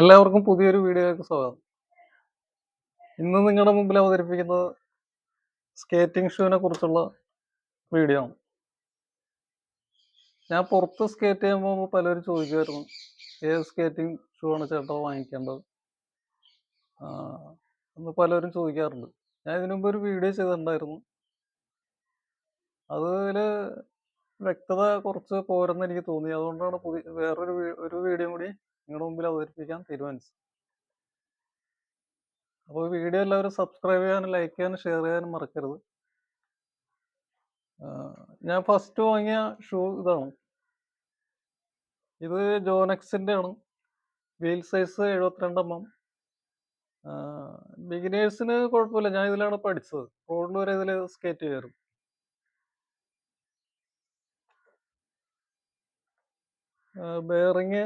എല്ലാവർക്കും പുതിയൊരു വീഡിയോയിലേക്ക് സ്വാഗതം. ഇന്ന് നിങ്ങളുടെ മുമ്പിൽ അവതരിപ്പിക്കുന്നത് സ്കേറ്റിംഗ് ഷൂവിനെ കുറിച്ചുള്ള വീഡിയോ ആണ്. ഞാൻ പുറത്ത് സ്കേറ്റ് ചെയ്യുമ്പോൾ പലരും ചോദിക്കുമായിരുന്നു ഏത് സ്കേറ്റിംഗ് ഷൂ ആണ് ചേട്ടൻ വാങ്ങിക്കേണ്ടത് എന്ന് പലരും ചോദിക്കാറുണ്ട്. ഞാൻ ഇതിനു മുമ്പ് ഒരു വീഡിയോ ചെയ്തിട്ടുണ്ടായിരുന്നു. അതിൽ വ്യക്തത കുറച്ച് പോരെന്ന് എനിക്ക് തോന്നി. അതുകൊണ്ടാണ് പുതിയ വേറൊരു ഒരു വീഡിയോ കൂടി നിങ്ങളുടെ മുമ്പിൽ അവതരിപ്പിക്കാൻ തീരുമാനിച്ചു. അപ്പോൾ വീഡിയോ എല്ലാവരും സബ്സ്ക്രൈബ് ചെയ്യാനും ലൈക്ക് ചെയ്യാനും ഷെയർ ചെയ്യാനും മറക്കരുത്. ഞാൻ ഫസ്റ്റ് വാങ്ങിയ ഷൂ ഇതാണ്. ഇത് ജോനെക്സിന്റെ ആണ് വീൽ സൈസ് എഴുപത്തിരണ്ട് എം എം. ബിഗിനേഴ്സിന് കുഴപ്പമില്ല. ഞാൻ ഇതിലാണ് പഠിച്ചത്. റോഡിൽ വരെ ഇതിൽ സ്കേറ്റ് ചെയ്യാറുണ്ട്. ബെയറിങ്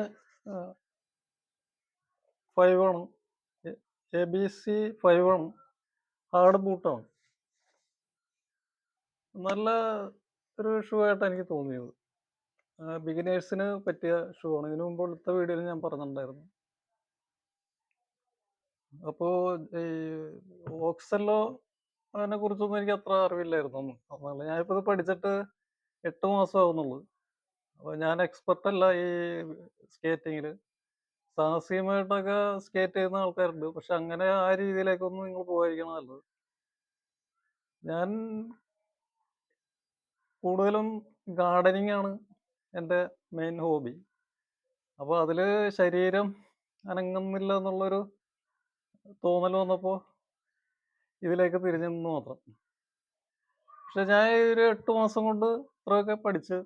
ഫൈവ് ആണ്. എ ബി സി ഫൈവ് ആണ് ഹാർഡ് ബൂട്ടാണ് നല്ല ഒരു ഷൂ ആയിട്ടാണ് എനിക്ക് തോന്നിയത്. ബിഗിനേഴ്സിന് പറ്റിയ ഷൂ ആണ്. ഇതിനു മുമ്പ് എടുത്ത വീഡിയോയിൽ ഞാൻ പറഞ്ഞിട്ടുണ്ടായിരുന്നു. അപ്പോൾ ഈ ഓക്സല്ലോ അതിനെ കുറിച്ചൊന്നും എനിക്ക് അത്ര അറിവില്ലായിരുന്നു ഒന്നും ഞാനിപ്പോൾ ഇത് പഠിച്ചിട്ട് എട്ട് മാസം ആവുന്നുള്ളൂ. അപ്പോൾ ഞാൻ എക്സ്പെർട്ട് അല്ല ഈ സ്കേറ്റിങ്ങിൽ സാഹസികമായിട്ടൊക്കെ സ്കേറ്റ് ചെയ്യുന്ന ആൾക്കാരുണ്ട്. പക്ഷെ അങ്ങനെ ആ രീതിയിലേക്കൊന്നും നിങ്ങൾ പോയിരിക്കണം നല്ലത്. ഞാൻ കൂടുതലും ഗാർഡനിങ് ആണ് എന്റെ മെയിൻ ഹോബി. അപ്പോൾ അതിൽ ശരീരം അനങ്ങുന്നില്ല എന്നുള്ളൊരു തോന്നൽ വന്നപ്പോൾ ഇതിലേക്ക് തിരിഞ്ഞു നിന്ന് മാത്രം. പക്ഷെ ഞാൻ ഒരു എട്ട് മാസം കൊണ്ട് ഇത്രയൊക്കെ പഠിച്ച്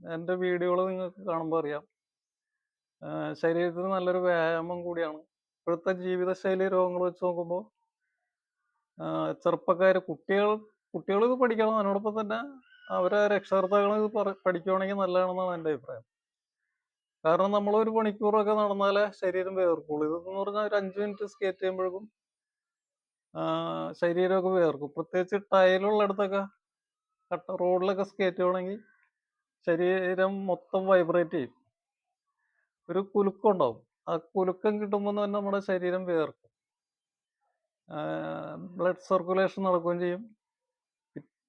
എന്റെ വീഡിയോകൾ നിങ്ങൾക്ക് കാണുമ്പോൾ അറിയാം. ശരീരത്തിന് നല്ലൊരു വ്യായാമം കൂടിയാണ്. ഇപ്പോഴത്തെ ജീവിതശൈലി രോഗങ്ങൾ വെച്ച് നോക്കുമ്പോൾ ചെറുപ്പക്കാർ കുട്ടികൾ കുട്ടികൾ ഇത് പഠിക്കണം. അതിനോടൊപ്പം തന്നെ അവരെ രക്ഷകർത്താക്കൾ ഇത് പഠിക്കുകയാണെങ്കിൽ നല്ലതാണെന്നാണ് എന്റെ അഭിപ്രായം. കാരണം നമ്മൾ ഒരു മണിക്കൂറൊക്കെ നടന്നാലേ ശരീരം വേർക്കുള്ളൂ. ഇതെന്ന് പറഞ്ഞാൽ ഒരു അഞ്ച് മിനിറ്റ് സ്കേറ്റ് ചെയ്യുമ്പോഴേക്കും ശരീരമൊക്കെ വേർക്കും. പ്രത്യേകിച്ച് ടയലുള്ളിടത്തൊക്കെ കട്ട റോഡിലൊക്കെ സ്കേറ്റ് ചെയ്യണമെങ്കിൽ ശരീരം മൊത്തം വൈബ്രേറ്റ് ചെയ്യും. ഒരു കുലുക്കം ഉണ്ടാവും. ആ കുലുക്കം കിട്ടുമ്പോൾ തന്നെ നമ്മുടെ ശരീരം വേർക്കും. ബ്ലഡ് സർക്കുലേഷൻ നടക്കുകയും ചെയ്യും.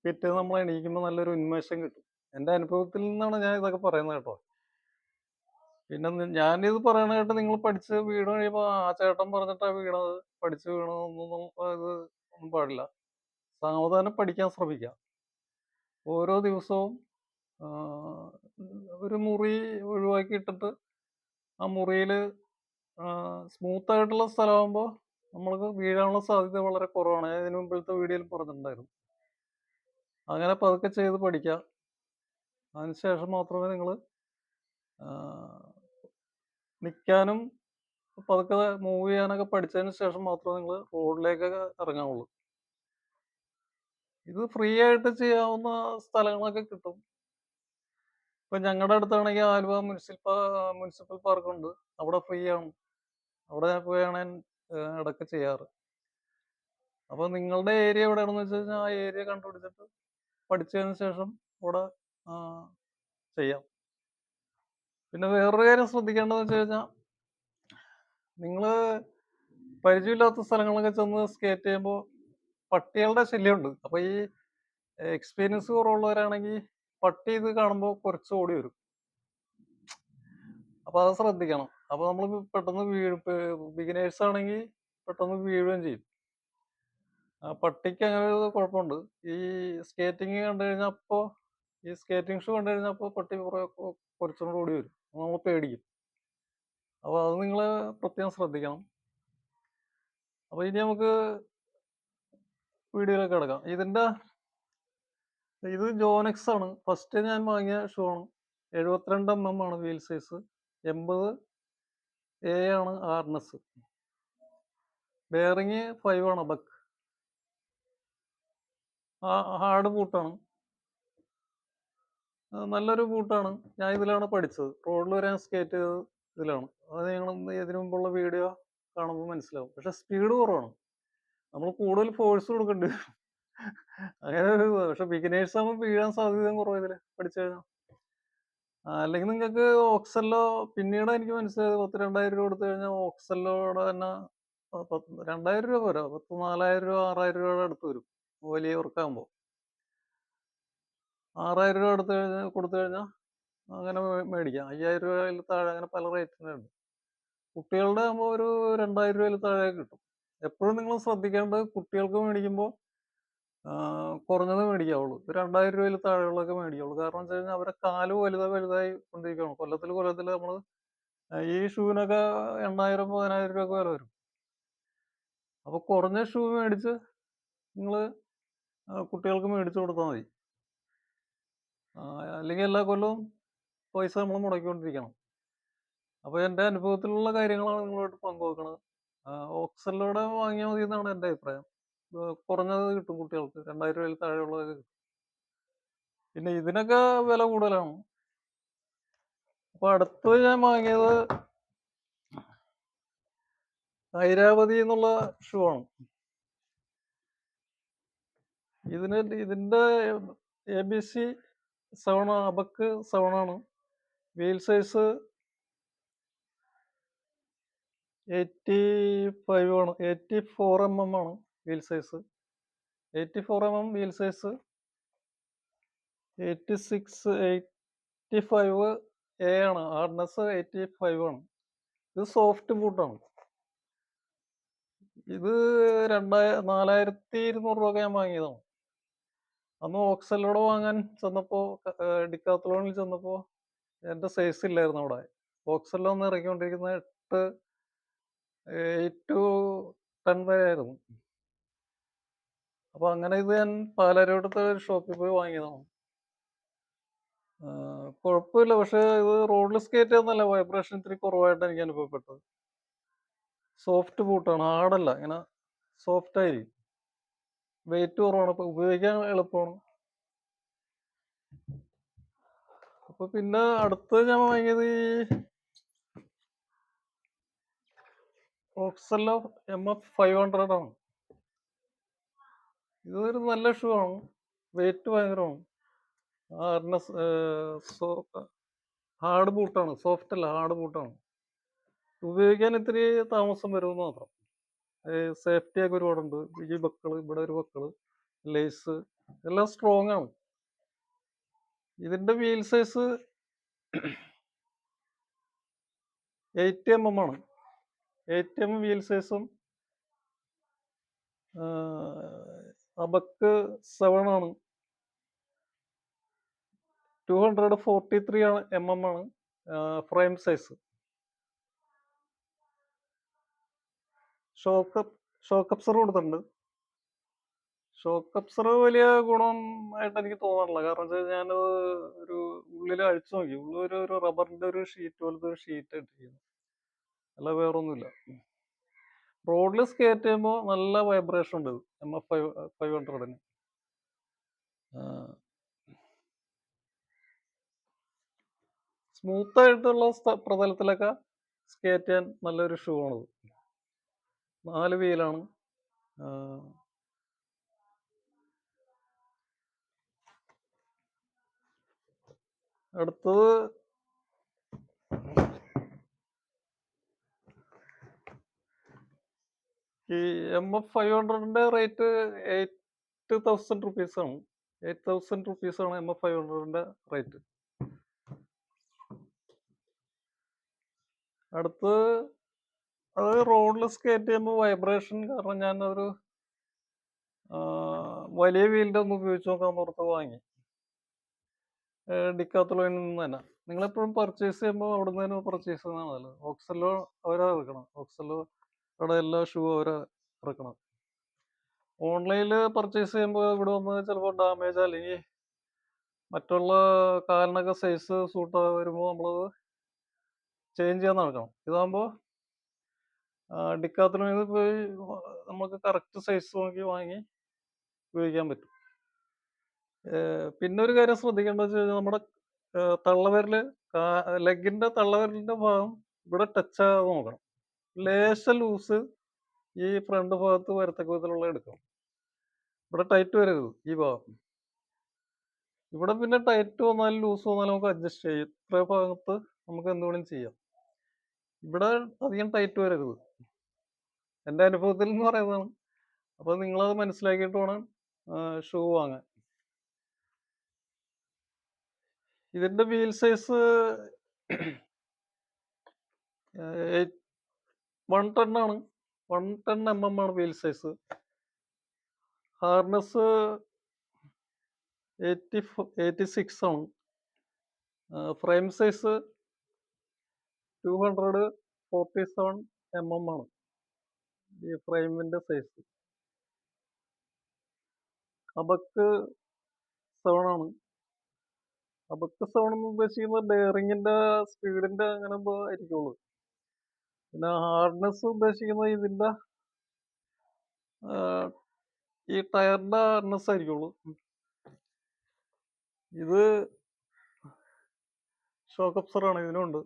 പിറ്റേ നമ്മൾ എണീക്കുമ്പോൾ നല്ലൊരു ഉന്മേഷം കിട്ടും. എന്റെ അനുഭവത്തിൽ നിന്നാണ് ഞാൻ ഇതൊക്കെ പറയുന്നത് കേട്ടോ. പിന്നെ ഞാനിത് പറയണ കേട്ട് നിങ്ങൾ പഠിച്ച് വീണ് കഴിയുമ്പോൾ ആ ചേട്ടൻ പറഞ്ഞിട്ടാ വീണത്. പഠിച്ച് വീണതൊന്നും ഇത് ഒന്നും പാടില്ല. സാവധാനം പഠിക്കാൻ ശ്രമിക്കുക ഓരോ ദിവസവും ഒരു മുറി ഒഴിവാക്കി ഇട്ടിട്ട് ആ മുറിയിൽ സ്മൂത്ത് ആയിട്ടുള്ള സ്ഥലമാകുമ്പോൾ നമ്മൾക്ക് വീഴാനുള്ള സാധ്യത വളരെ കുറവാണ്. ഞാൻ ഇതിനു മുമ്പിലത്തെ വീഡിയോയിൽ പറഞ്ഞിട്ടുണ്ടായിരുന്നു. അങ്ങനെ പതുക്കെ ചെയ്ത് പഠിക്കാം. അതിനുശേഷം മാത്രമേ നിങ്ങൾ നിൽക്കാനും പതുക്കെ മൂവ് ചെയ്യാനൊക്കെ പഠിച്ചതിന് ശേഷം മാത്രമേ നിങ്ങൾ റോഡിലേക്കൊക്കെ ഇറങ്ങാവുള്ളൂ. ഇത് ഫ്രീ ആയിട്ട് ചെയ്യാവുന്ന സ്ഥലങ്ങളൊക്കെ കിട്ടും. ഇപ്പൊ ഞങ്ങളുടെ അടുത്താണെങ്കിൽ ആലുവ മുനിസിപ്പൽ മുനിസിപ്പൽ പാർക്ക് ഉണ്ട് അവിടെ ഫ്രീ ആണ് അവിടെ ഞാൻ പോയാണ് ഇടയ്ക്ക് ചെയ്യാറ്. അപ്പൊ നിങ്ങളുടെ ഏരിയ എവിടെയാണെന്ന് വെച്ച് കഴിഞ്ഞാൽ ആ ഏരിയ കണ്ടുപിടിച്ചിട്ട് പഠിച്ചതിന് ശേഷം അവിടെ ആ, ചെയ്യാം. പിന്നെ വേറൊരു കാര്യം ശ്രദ്ധിക്കേണ്ടതെന്ന് വെച്ച് കഴിഞ്ഞാൽ നിങ്ങൾ പരിചയമില്ലാത്ത സ്ഥലങ്ങളൊക്കെ ചെന്ന് സ്കേറ്റ് ചെയ്യുമ്പോൾ പട്ടികളുടെ ശല്യമുണ്ട്. അപ്പൊ ഈ എക്സ്പീരിയൻസ് കുറവുള്ളവരാണെങ്കിൽ പട്ടി ഇത് കാണുമ്പോൾ കുറച്ച് ഓടി വരും. അപ്പൊ അത് ശ്രദ്ധിക്കണം. അപ്പൊ നമ്മൾ പെട്ടെന്ന് വീഴും ബിഗിനേഴ്സ് ആണെങ്കിൽ പെട്ടെന്ന് വീഴുകയും ചെയ്യും. പട്ടിക്ക് അങ്ങനെ ഒരു കുഴപ്പമുണ്ട്. ഈ സ്കേറ്റിംഗ് കണ്ടു കഴിഞ്ഞാൽ അപ്പോൾ ഈ സ്കേറ്റിംഗ് ഷൂ കണ്ടു കഴിഞ്ഞാൽ അപ്പോൾ പട്ടി കുറെ കുറച്ചും കൂടി വരും. നമ്മൾ പേടിക്കും. അപ്പൊ അത് നിങ്ങൾ പ്രത്യേകം ശ്രദ്ധിക്കണം. അപ്പൊ ഇനി നമുക്ക് വീഡിയോയിലേക്ക് കിടക്കാം. ഇതിന്റെ ഇത് ജോനെക്സ് ആണ്. ഫസ്റ്റ് ഞാൻ വാങ്ങിയ ഷൂ ആണ്. എഴുപത്തിരണ്ട് എം എം ആണ് വീൽ സൈസ് എൺപത് എ ആണ് ആർനെസ് ബെയറിങ് ഫൈവ് ആണ് ബക്ക് ഹാർഡ് ബൂട്ടാണ് നല്ലൊരു ബൂട്ടാണ് ഞാൻ ഇതിലാണ് പഠിച്ചത്. റോഡിൽ വരാൻ സ്കേറ്റ് ചെയ്തത് ഇതിലാണ്. അത് നിങ്ങൾ ഇതിനു മുമ്പുള്ള വീഡിയോ കാണുമ്പോൾ മനസ്സിലാവും. പക്ഷെ സ്പീഡ് കുറവാണ്. നമ്മൾ കൂടുതൽ ഫോഴ്സ് കൊടുക്കേണ്ടി വരും. അങ്ങനെ ഒരു പക്ഷെ ബിഗിനേഴ്സ് ആകുമ്പോൾ വീഴാൻ സാധ്യത കുറവ് പഠിച്ചു കഴിഞ്ഞാൽ അല്ലെങ്കിൽ നിങ്ങൾക്ക് ഓക്സല്ലോ പിന്നീട് എനിക്ക് മനസ്സിലായത് പത്ത് രണ്ടായിരം രൂപ കൊടുത്തു കഴിഞ്ഞാൽ ഓക്സല്ലോടെ തന്നെ രണ്ടായിരം രൂപ പോരാ. പത്ത് നാലായിരം രൂപ ആറായിരം രൂപയുടെ അടുത്ത് വരും. വലിയ വർക്കാകുമ്പോൾ ആറായിരം രൂപ എടുത്ത് കഴിഞ്ഞാൽ കൊടുത്തു കഴിഞ്ഞാൽ അങ്ങനെ മേടിക്കാം. അയ്യായിരം രൂപയിൽ താഴെ അങ്ങനെ പല റേറ്റിനുണ്ട് കുട്ടികളുടെ ആകുമ്പോൾ ഒരു രണ്ടായിരം രൂപയിൽ താഴെ കിട്ടും. എപ്പോഴും നിങ്ങൾ ശ്രദ്ധിക്കേണ്ടത് കുട്ടികൾക്ക് മേടിക്കുമ്പോൾ കുറഞ്ഞത് മേടിക്കാവുള്ളൂ. രണ്ടായിരം രൂപയിൽ താഴെയുള്ളതൊക്കെ മേടിക്കാവുള്ളൂ. കാരണം വെച്ച് കഴിഞ്ഞാൽ അവരെ കാൽ വലുതായി വലുതായി കൊണ്ടിരിക്കുകയാണ്. കൊല്ലത്തിൽ കൊല്ലത്തിൽ നമ്മൾ ഈ ഷൂവിനൊക്കെ എണ്ണായിരം പതിനായിരം രൂപ ഒക്കെ വില വരും. അപ്പോൾ കുറഞ്ഞ ഷൂ മേടിച്ച് നിങ്ങൾ കുട്ടികൾക്ക് മേടിച്ചു കൊടുത്താൽ മതി. അല്ലെങ്കിൽ എല്ലാ കൊല്ലവും പൈസ നമ്മൾ മുടക്കിക്കൊണ്ടിരിക്കണം. അപ്പോൾ എന്റെ അനുഭവത്തിലുള്ള കാര്യങ്ങളാണ് നിങ്ങളോട് പങ്കുവെക്കുന്നത് ഓക്സലിലൂടെ വാങ്ങിയാൽ മതി എന്നാണ് എന്റെ അഭിപ്രായം. കുറഞ്ഞത് കിട്ടും കുട്ടികൾക്ക്. രണ്ടായിരം രൂപയിൽ താഴെയുള്ളത് പിന്നെ ഇതിനൊക്കെ വില കൂടുതലാണ്. അപ്പൊ അടുത്ത് ഞാൻ വാങ്ങിയത് ഐരാവതി എന്നുള്ള ഷൂ ആണ്. ഇതിന് ഇതിന്റെ A B C seven ABEC seven ആണ്. വീൽ സൈസ് എയ്റ്റി ഫൈവ് ആണ്. എയ്റ്റി ഫോർ എം എം ആണ്. Wheel size. Eighty four M M wheel size. Eighty six eighty five A ആണ്. ഹാർഡ്നെസ് എയ്റ്റി ഫൈവ് ആണ്. ഇത് soft ബൂട്ടാണ്. ഇത് രണ്ടായ നാലായിരത്തി ഇരുന്നൂറ് രൂപ ഞാൻ വാങ്ങിയതാണ്. അന്ന് ഓക്സലോടെ വാങ്ങാൻ ചെന്നപ്പോൾ ഡിക്കാത്തലോണിൽ ചെന്നപ്പോൾ എന്റെ സൈസ് ഇല്ലായിരുന്നു അവിടെ. ഓക്സലോ ഒന്ന് എട്ട് എയ്റ്റ് ടു ടെൻ വരെ ആയിരുന്നു അപ്പോൾ അങ്ങനെ ഇത് ഞാൻ പാലാരോടത്തെ ഒരു ഷോപ്പിൽ പോയി വാങ്ങിയതാണ്. കുഴപ്പമില്ല. പക്ഷെ ഇത് റോഡിൽ സ്കേറ്റ് ചെയ്യുന്നല്ല വൈബ്രേഷൻ ഇത്തിരി കുറവായിട്ട് എനിക്ക് അനുഭവപ്പെട്ടത്. സോഫ്റ്റ് ബൂട്ടാണ്. ആടല്ല ഇങ്ങനെ സോഫ്റ്റ് ആയിരിക്കും. വെയിറ്റ് കുറവാണ്. അപ്പൊ ഉപയോഗിക്കാൻ എളുപ്പമാണ്. അപ്പൊ പിന്നെ അടുത്ത് ഞാൻ വാങ്ങിയത് ഈ Oxelo M F five hundred ആണ്. ഇതൊരു നല്ല ഷൂ ആണ്. വെയിറ്റ് ഭയങ്കരമാണ്. സോ ഹാർഡ് ബൂട്ടാണ് സോഫ്റ്റ് അല്ല ഹാർഡ് ബൂട്ടാണ് ഉപയോഗിക്കാൻ ഇത്തിരി താമസം വരുമെന്ന് മാത്രം. സേഫ്റ്റി ഒക്കെ ഒരുപാടുണ്ട്. ഈ ബക്കൾ ഇവിടെ ഒരു ബക്കൾ ലേസ് എല്ലാം സ്ട്രോങ് ആണ്. ഇതിന്റെ wheel size eight M M ആണ്. എയ്റ്റ് എം വീൽ സൈസും അബക്ക് സെവൻ ആണ്. ടു ഹൺഡ്രഡ് ഫോർട്ടി ത്രീ ആണ് എം എം ആണ്. Frame size shock shock absorber കൊടുത്തിട്ടുണ്ട്. ഷോക്ക് അപ്സർ വലിയ ഗുണം ആയിട്ട് എനിക്ക് തോന്നാറില്ല. കാരണം വെച്ചാൽ ഞാനത് ഒരു ഉള്ളിൽ അഴിച്ചു നോക്കി. ഉള്ളിൽ ഒരു റബ്ബറിന്റെ ഒരു ഷീറ്റ് പോലത്തെ ഒരു ഷീറ്റ് ഇട്ടിരിക്കുന്നു. അല്ല വേറൊന്നുമില്ല. റോഡിൽ സ്കേറ്റ് നല്ല വൈബ്രേഷൻ ഉണ്ട് എം എഫ് ഫൈവ് ഫൈവ് ഹൺഡ്രഡിന് സ്മൂത്ത് ആയിട്ടുള്ള പ്രതലത്തിലൊക്കെ സ്കേറ്റ് ചെയ്യാൻ നല്ലൊരു ഷൂ ആണത്. നാല് വീലാണ് അടുത്തത് ഈ എം എഫ് ഫൈവ് ഹൺഡ്രഡിന്റെ റേറ്റ് എയ്റ്റ് തൗസൻഡ് റുപ്പീസ് ആണ്. എയ്റ്റ് തൗസൻഡ് റുപ്പീസ് ആണ് എം എഫ് ഫൈവ് ഹൺഡ്രഡിന്റെ റേറ്റ് അടുത്ത് അത് റോഡിൽ സ്കേറ്റ് ചെയ്യുമ്പോൾ വൈബ്രേഷൻ കാരണം ഞാൻ ഒരു വലിയ വീലിന്റെ ഒന്ന് ഉപയോഗിച്ച് നോക്കാൻ പുറത്ത് വാങ്ങി. ഡിക്കാത്തലോയിൽ നിന്ന് തന്നെ. നിങ്ങളെപ്പോഴും പർച്ചേസ് ചെയ്യുമ്പോൾ അവിടെ നിന്ന് തന്നെ പർച്ചേസ് ചെയ്യുന്നതാണ് നല്ലത്. ഓക്സലോ അവരാ വെക്കണം ഓക്സലോ അവിടെ എല്ലാ ഷൂ അവരാ ഇറക്കണം. ഓൺലൈനിൽ പർച്ചേസ് ചെയ്യുമ്പോൾ ഇവിടെ വന്ന് ചിലപ്പോൾ ഡാമേജ് അല്ലെങ്കിൽ മറ്റുള്ള കാലിനൊക്കെ സൈസ് സൂട്ട് വരുമ്പോൾ നമ്മളത് ചേഞ്ച് ചെയ്യാൻ നടക്കണം. ഇതാകുമ്പോൾ ഡിക്കാത്തിലോയിൽ പോയി നമുക്ക് കറക്റ്റ് സൈസ് നോക്കി വാങ്ങി ഉപയോഗിക്കാൻ പറ്റും. പിന്നെ ഒരു കാര്യം ശ്രദ്ധിക്കേണ്ടത് വെച്ച് കഴിഞ്ഞാൽ നമ്മുടെ ഏർ തള്ളവിരൽ തള്ളവരലിന്റെ ഭാഗം ഇവിടെ ടച്ച് ആകാതെ നോക്കണം. ലേശ ലൂസ് ഈ ഫ്രണ്ട് ഭാഗത്ത് വരത്തക്ക വിധത്തിലുള്ള എടുക്കണം ഇവിടെ ടൈറ്റ് വരരുത് ഈ ഭാഗം. ഇവിടെ പിന്നെ ടൈറ്റ് വന്നാലും ലൂസ് വന്നാലും നമുക്ക് അഡ്ജസ്റ്റ് ചെയ്യാം. ഇത്ര ഭാഗത്ത് നമുക്ക് എന്ത് വേണമെങ്കിലും ചെയ്യാം. ഇവിടെ അധികം ടൈറ്റ് വരരുത്. എന്റെ അനുഭവത്തിൽ എന്ന് പറയുന്നതാണ്. അപ്പോൾ നിങ്ങളത് മനസ്സിലാക്കിയിട്ട് വേണം ഷൂ വാങ്ങാൻ. ഇതിന്റെ വീൽ സൈസ് വൺ ടെൻ ആണ്. വൺ ടെൻ എം എം ആണ് wheel size hardness eighty eighty six ആണ്. Frame size two hundred forty seven M M ആണ്. ഈ ഫ്രെയിമിന്റെ സൈസ് അബക്ക് സെവൻ ആണ്. അബക്ക് സെവൻ എന്ന് ഉദ്ദേശിക്കുന്നത് ബെയറിങ്ങിന്റെ സ്പീഡിന്റെ അങ്ങനെ എന്തോ ആയിരിക്കുള്ളൂ. പിന്നെ ഹാർഡ്നെസ് ഉദ്ദേശിക്കുന്നത് ഇതിന്റെ ഈ ടയറിന്റെ ഹാർഡ്നെസ് ആയിരിക്കുള്ളൂ. ഇത് ഷോക്ക് അപ്സറാണ് ഇതിനുണ്ട്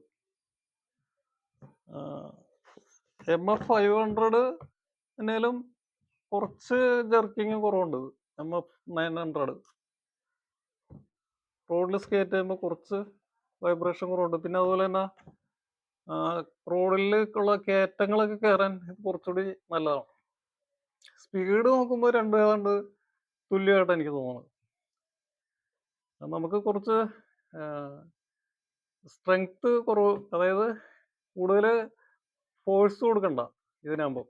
എം എഫ് ഫൈവ് ഹൺഡ്രഡ് എന്നാലും കുറച്ച് ജെർക്കിങ് കുറവുണ്ട് എം എഫ് നയൻ ഹൺഡ്രഡ് റോഡിൽ സ്കേറ്റ് ചെയ്യുമ്പോൾ കുറച്ച് വൈബ്രേഷൻ കുറവുണ്ട്. പിന്നെ അതുപോലെ തന്നെ റോഡിൽ ഉള്ള കയറ്റങ്ങളൊക്കെ കയറാൻ ഇത് കുറച്ചുകൂടി നല്ലതാണ്. സ്പീഡ് നോക്കുമ്പോൾ രണ്ടും ഏതാണ്ട് തുല്യമായിട്ട് എനിക്ക് തോന്നുന്നത്. നമുക്ക് കുറച്ച് സ്ട്രെങ്ത് കുറവ് അതായത് കൂടുതൽ ഫോഴ്സ് കൊടുക്കണ്ട ഇതിനാകുമ്പോൾ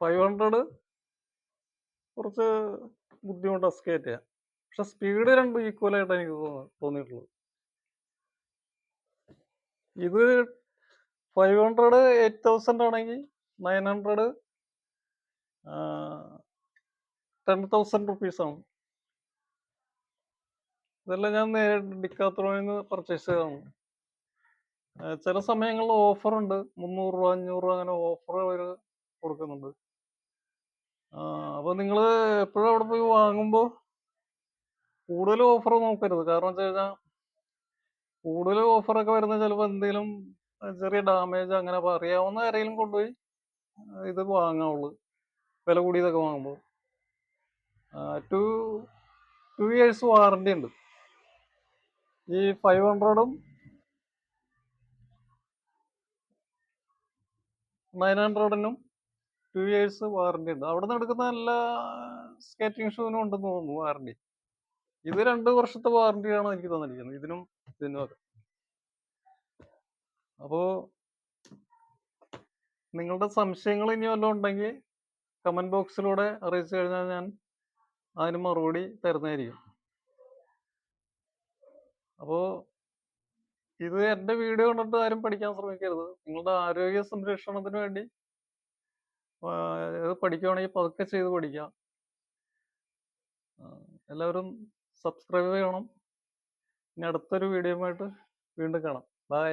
ഫൈവ് ഹൺഡ്രഡ് കുറച്ച് ബുദ്ധിമുട്ടാണ് സ്കേറ്റ് ചെയ്യാൻ. പക്ഷെ സ്പീഡ് രണ്ടും ഈക്വലായിട്ട് എനിക്ക് തോന്നി- തോന്നിയിട്ടുള്ളത്. ഇത് ഫൈവ് ഹൺഡ്രഡ് എയ്റ്റ് തൗസൻഡ് ആണെങ്കിൽ നയൻ ഹൺഡ്രഡ് ടെൻ തൗസൻഡ് റുപ്പീസാണ് ഇതെല്ലാം ഞാൻ നേരിട്ട് ഡിക്കാത്രോയിൽ നിന്ന് പർച്ചേസ് ചെയ്തതാണ്. ചില സമയങ്ങളിൽ ഓഫറുണ്ട് മുന്നൂറ് രൂപ അഞ്ഞൂറ് രൂപ അങ്ങനെ ഓഫർ അവർ കൊടുക്കുന്നുണ്ട്. അപ്പോൾ നിങ്ങൾ എപ്പോഴും അവിടെ പോയി വാങ്ങുമ്പോൾ കൂടുതൽ ഓഫർ നോക്കരുത്. കാരണം വെച്ച് കഴിഞ്ഞാൽ കൂടുതൽ ഓഫറൊക്കെ വരുന്ന ചിലപ്പോൾ എന്തെങ്കിലും ചെറിയ ഡാമേജ് അങ്ങനെ അപ്പോൾ അറിയാവുന്ന ആരെങ്കിലും കൊണ്ടുപോയി ഇത് വാങ്ങാവുള്ളൂ. വില കൂടിയതൊക്കെ വാങ്ങുമ്പോൾ ടു ടു ഇയേഴ്സ് വാറണ്ടി ഉണ്ട്. ഈ ഫൈവ് ഹൺഡ്രഡും നയൻ ഹൺഡ്രഡിനും ടു ഇയേഴ്സ് വാറണ്ടി ഉണ്ട്. അവിടെ നിന്ന് എടുക്കുന്ന എല്ലാ സ്കേറ്റിംഗ് ഷൂവിനും ഉണ്ടെന്ന് തോന്നുന്നു വാറണ്ടി. ഇത് രണ്ട് വർഷത്തെ വാറണ്ടിയാണ് എനിക്ക് തന്നിരിക്കുന്നത്. ഇതിനും അപ്പോ അപ്പോൾ നിങ്ങളുടെ സംശയങ്ങൾ ഇനി വല്ലതും ഉണ്ടെങ്കിൽ കമന്റ് ബോക്സിലൂടെ അറിയിച്ചു കഴിഞ്ഞാൽ ഞാൻ അതിന് മറുപടി തരുന്നതായിരിക്കും. അപ്പോൾ ഇത് എന്റെ വീഡിയോ കണ്ടിട്ട് ആരും പഠിക്കാൻ ശ്രമിക്കരുത്. നിങ്ങളുടെ ആരോഗ്യ സംരക്ഷണത്തിന് വേണ്ടി ഇത് പഠിക്കുവാണെങ്കിൽ പതുക്കെ ചെയ്ത് പഠിക്കാം. എല്ലാവരും സബ്സ്ക്രൈബ് ചെയ്യണം. ഇനി അടുത്തൊരു വീഡിയോയുമായിട്ട് വീണ്ടും കാണാം. ബൈ